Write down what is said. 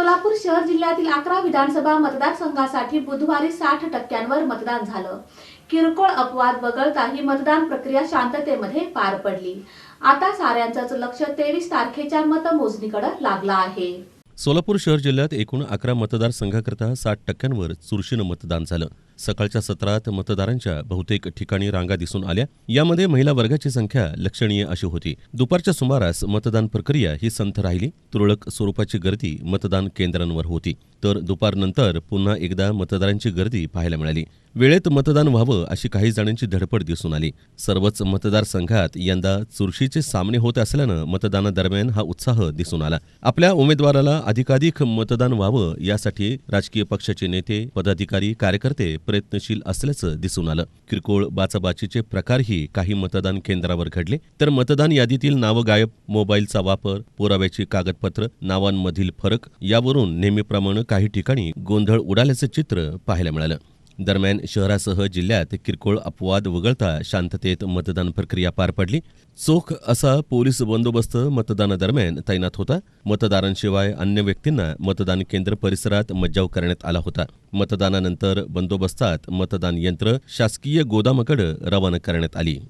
सोलापूर शहर जिल्ह्यातील अकरा विधानसभा मतदारसंघासाठी बुधवारी साठ टक्क्यांवर मतदान झालं. किरकोळ अपवाद वगळता ही मतदान प्रक्रिया शांततेमध्ये पार पडली. आता साऱ्यांचंच लक्ष तेवीस तारखेच्या मतमोजणीकडे लागलं आहे. सोलापूर शहर जिल्ह्यात एकूण अकरा मतदारसंघाकरता साठ टक्क्यांवर चुरशीनं मतदान झालं. सकाळच्या सत्रात मतदारांच्या बहुतेक ठिकाणी रांगा दिसून आल्या. यामध्ये महिला वर्गाची संख्या लक्षणीय अशी होती. दुपारच्या सुमारास मतदान प्रक्रिया ही संथ राहिली. तुरळक स्वरूपाची गर्दी मतदान केंद्रांवर होती. तर दुपारनंतर पुन्हा एकदा मतदारांची गर्दी पाहायला मिळाली. वेळेत मतदान व्हावं अशी काही जणांची धडपड दिसून आली. सर्वच मतदारसंघात यंदा चुरशीचे सामने होत असल्यानं मतदानादरम्यान हा उत्साह दिसून आला. आपल्या उमेदवाराला अधिकाधिक मतदान व्हावं यासाठी राजकीय पक्षाचे नेते पदाधिकारी कार्यकर्ते प्रयत्नशील असल्याचं दिसून आलं. किरकोळ बाचाबाचीचे प्रकारही काही मतदान केंद्रावर घडले. तर मतदान यादीतील नावं गायब मोबाईलचा वापर पुराव्याची कागदपत्र नावांमधील फरक यावरून नेहमीप्रमाणे काही ठिकाणी गोंधळ उडाल्याचं चित्र पाहायला मिळालं. दरम्यान शहरासह जिल्ह्यात किरकोळ अपवाद वगळता शांततेत मतदान प्रक्रिया पार पडली. चोख असा पोलीस बंदोबस्त मतदानादरम्यान तैनात होता. मतदारांशिवाय अन्य व्यक्तींना मतदान केंद्र परिसरात मज्जाव करण्यात आला होता. मतदानानंतर बंदोबस्तात मतदान यंत्र शासकीय गोदामाकडे रवाना करण्यात आली.